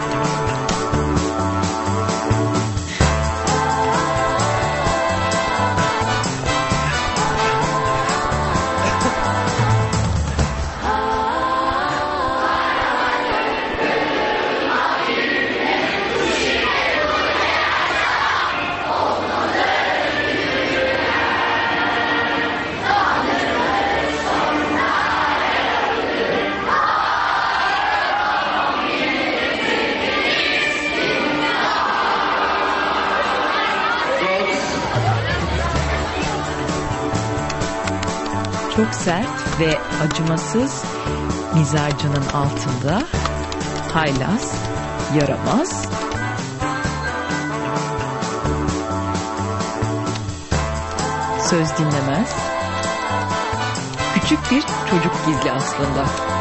Bye. Çok sert ve acımasız mizacının altında haylaz, yaramaz, söz dinlemez, küçük bir çocuk gizli aslında.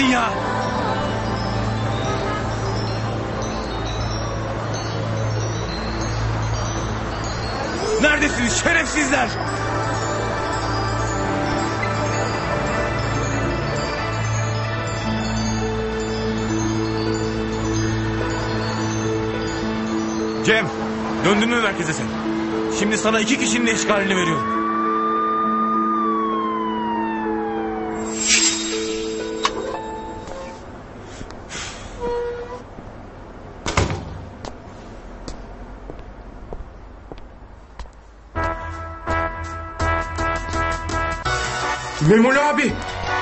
Kahretsin ya. Neredesiniz şerefsizler? Cem, döndün mü merkeze sen? Şimdi sana iki kişinin eşkalini veriyorum. Memoli abi.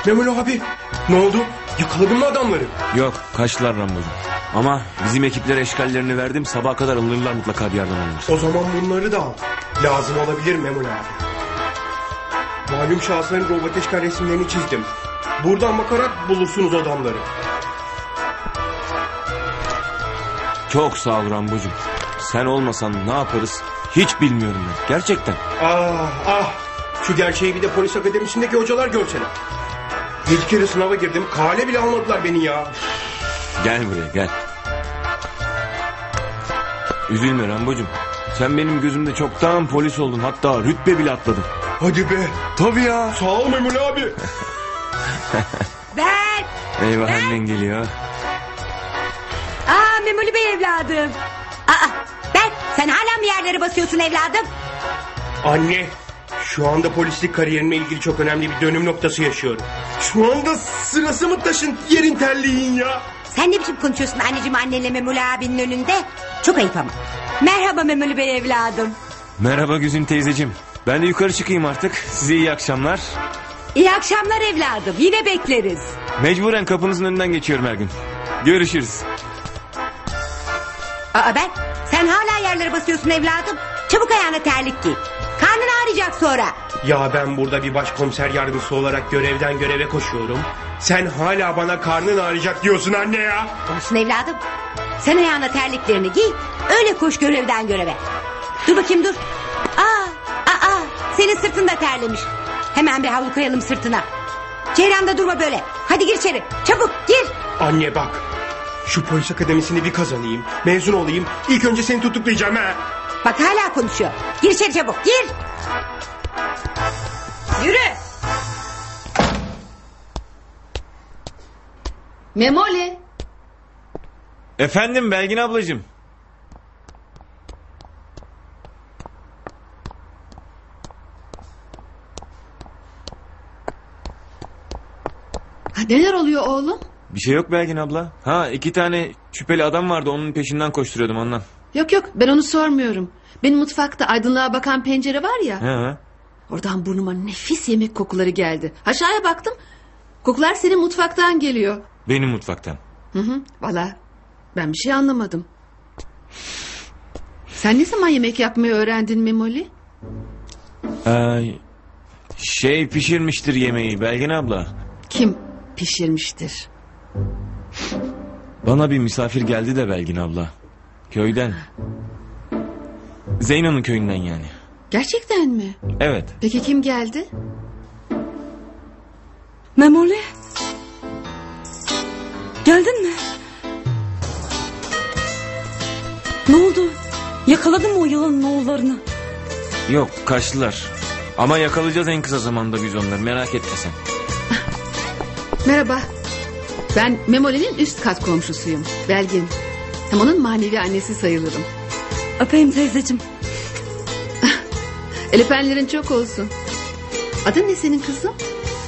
Memoli abi. Ne oldu? Yakaladın mı adamları? Yok, kaçtılar Rambocuğum. Ama bizim ekiplere eşkallerini verdim. Sabaha kadar alırlar mutlaka bir yerden alırlar. O zaman bunları da al. Lazım olabilir Memoli abi. Malum şahısların robot eşkal resimlerini çizdim. Buradan bakarak bulursunuz adamları. Çok sağ ol Rambocuğum. Sen olmasan ne yaparız hiç bilmiyorum ben. Gerçekten. Ah ah. Şu gerçeği bir de polis akademisindeki hocalar görseler. Yedi kere sınava girdim. Kale bile almadılar beni ya. Gel buraya gel. Üzülme Rambocuğum. Sen benim gözümde çoktan polis oldun. Hatta rütbe bile atladın. Hadi be. Tabii ya. Sağ ol Memoli abi. Ben. Eyvah annen geliyor. Aa Memoli Bey evladım. Aa ben sen hala mı yerlere basıyorsun evladım? Anne. Şu anda polislik kariyerimle ilgili çok önemli bir dönüm noktası yaşıyorum. Şu anda sırası mı taşın yerin terliğin ya? Sen ne biçim konuşuyorsun anneciğim annenle Memoli abinin önünde? Çok ayıp ama. Merhaba Memoli Bey evladım. Merhaba Güzin teyzeciğim. Ben de yukarı çıkayım artık. Size iyi akşamlar. İyi akşamlar evladım. Yine bekleriz. Mecburen kapınızın önünden geçiyorum her gün. Görüşürüz. Aa ben sen hala yerlere basıyorsun evladım. Çabuk ayağına terlik giy. Ağrıyacak sonra. Ya ben burada bir başkomiser yardımcısı olarak görevden göreve koşuyorum. Sen hala bana karnın ağrıyacak diyorsun anne ya. Olsun evladım. Sen ayağına terliklerini giy. Öyle koş görevden göreve. Dur bakayım dur. Aa, aa, aa, senin sırtın da terlemiş. Hemen bir havlu koyalım sırtına. Ceyranda durma böyle. Hadi gir içeri. Çabuk gir. Anne bak. Şu polis akademisini bir kazanayım. Mezun olayım. İlk önce seni tutuklayacağım ha. Bak hala konuşuyor. Gir içeri çabuk gir. Memoli. Efendim Belgin ablacığım. Ha, neler oluyor oğlum? Bir şey yok Belgin abla. Ha iki tane şüpheli adam vardı onun peşinden koşturuyordum ondan. Yok yok ben onu sormuyorum. Benim mutfakta aydınlığa bakan pencere var ya. He. Oradan burnuma nefis yemek kokuları geldi. Aşağıya baktım. Kokular senin mutfaktan geliyor. Benim mutfaktan. Hı hı. Valla ben bir şey anlamadım. Sen ne zaman yemek yapmayı öğrendin Memoli? Ee, şey pişirmiştir yemeği Belgin abla. Kim pişirmiştir? Bana bir misafir geldi de Belgin abla. Köyden. Zeyno'nun köyünden yani. Gerçekten mi? Evet. Peki kim geldi? Memoli. Geldin mi? Ne oldu? Yakaladın mı o yılanın oğullarını? Yok kaçtılar. Ama yakalayacağız en kısa zamanda biz onları merak etme sen. Merhaba. Ben Memoli'nin üst kat komşusuyum. Belgin. Hem onun manevi annesi sayılırım. Öpeyim teyzeciğim. El öpenlerin çok olsun. Adın ne senin kızım?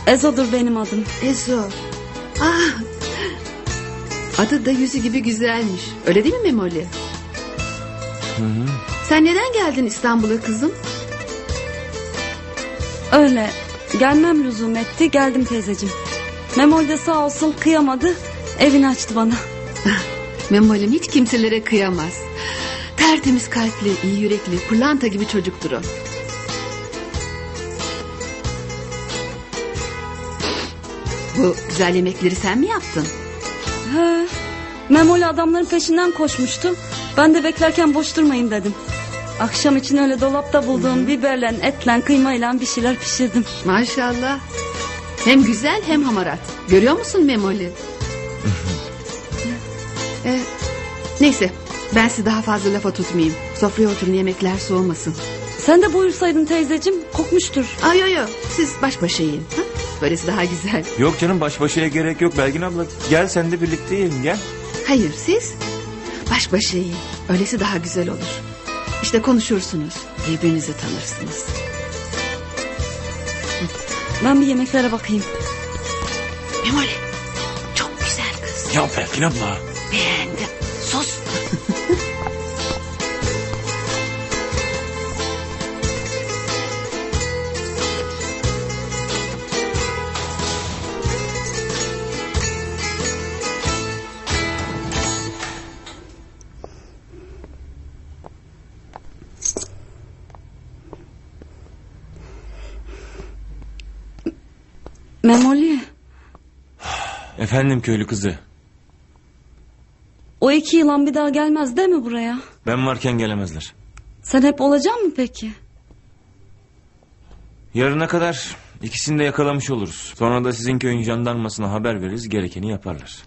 Ezo'dur benim adım. Ezo. Ah. Adı da yüzü gibi güzelmiş. Öyle değil mi Memoli? Sen neden geldin İstanbul'a kızım? Öyle. Gelmem lüzum etti. Geldim teyzeciğim. Memoli de sağ olsun kıyamadı. Evini açtı bana. Memoli'm hiç kimselere kıyamaz. Tertemiz kalpli, iyi yürekli, pırlanta gibi çocuktur o. Bu güzel yemekleri sen mi yaptın? He. Memoli adamların peşinden koşmuştu. Ben de beklerken boş durmayın dedim. Akşam için öyle dolapta bulduğum biberle, etle, kıymayla bir şeyler pişirdim. Maşallah. Hem güzel hem hamarat. Görüyor musun Memoli? Ee, neyse ben sizi daha fazla lafa tutmayayım. Sofraya oturun yemekler soğumasın. Sen de buyursaydın teyzeciğim kokmuştur. Ay yo yo siz baş başa yiyin. Ha? Böylesi daha güzel. Yok canım baş başaya gerek yok Belgin abla. Gel sen de birlikte yiyelim gel. Hayır siz baş başa yiyin. Öylesi daha güzel olur. İşte konuşursunuz. Birbirinizi tanırsınız. Ben bir yemeklere bakayım. Memoli çok güzel kız. Ya Belgin abla. Beğendim. Memoli. Efendim köylü kızı. O iki yılan bir daha gelmez değil mi buraya? Ben varken gelemezler. Sen hep olacaksın mı peki? Yarına kadar ikisini de yakalamış oluruz. Sonra da sizin köyün jandarmasına haber veririz gerekeni yaparlar.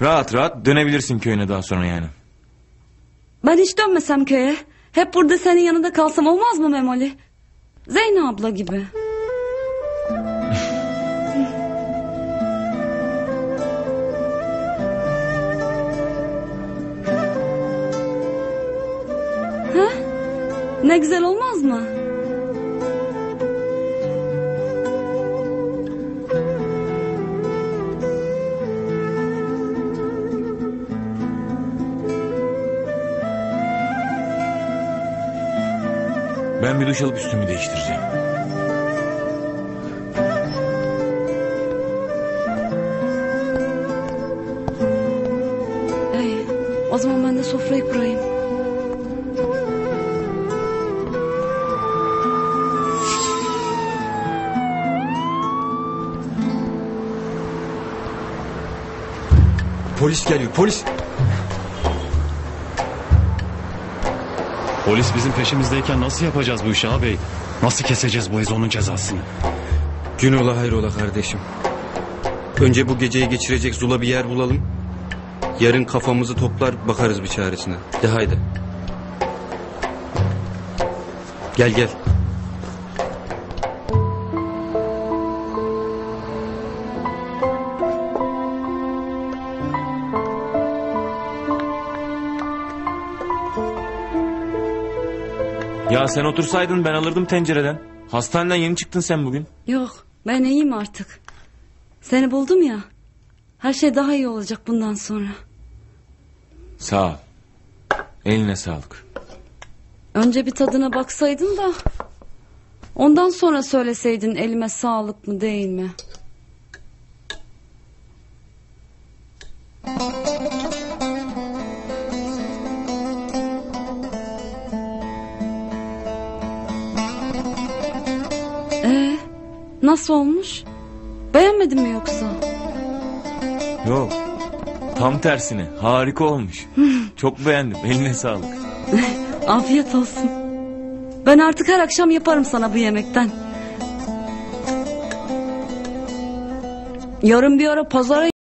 Rahat rahat dönebilirsin köyüne daha sonra yani. Ben hiç dönmesem köye. Hep burada senin yanında kalsam olmaz mı Memoli? Zeyno abla gibi. Ne güzel olmaz mı? Ben bir duş alıp üstümü değiştireceğim. İyi. O zaman ben de sofrayı kurayım. Polis geliyor polis. Polis bizim peşimizdeyken nasıl yapacağız bu işi ağabey? Nasıl keseceğiz bu Ezo'nun cezasını? Gün ola hayrola kardeşim. Önce bu geceyi geçirecek zula bir yer bulalım. Yarın kafamızı toplar bakarız bir çaresine. De haydi. Gel gel. Ya sen otursaydın ben alırdım tencereden. Hastaneden yeni çıktın sen bugün. Yok ben iyiyim artık. Seni buldum ya. Her şey daha iyi olacak bundan sonra. Sağ ol. Eline sağlık. Önce bir tadına baksaydın da... Ondan sonra söyleseydin elime sağlık mı değil mi? Ee, nasıl olmuş? Beğenmedin mi yoksa? Yok. Tam tersine harika olmuş. Çok beğendim. Eline sağlık. Afiyet olsun. Ben artık her akşam yaparım sana bu yemekten. Yarın bir ara pazara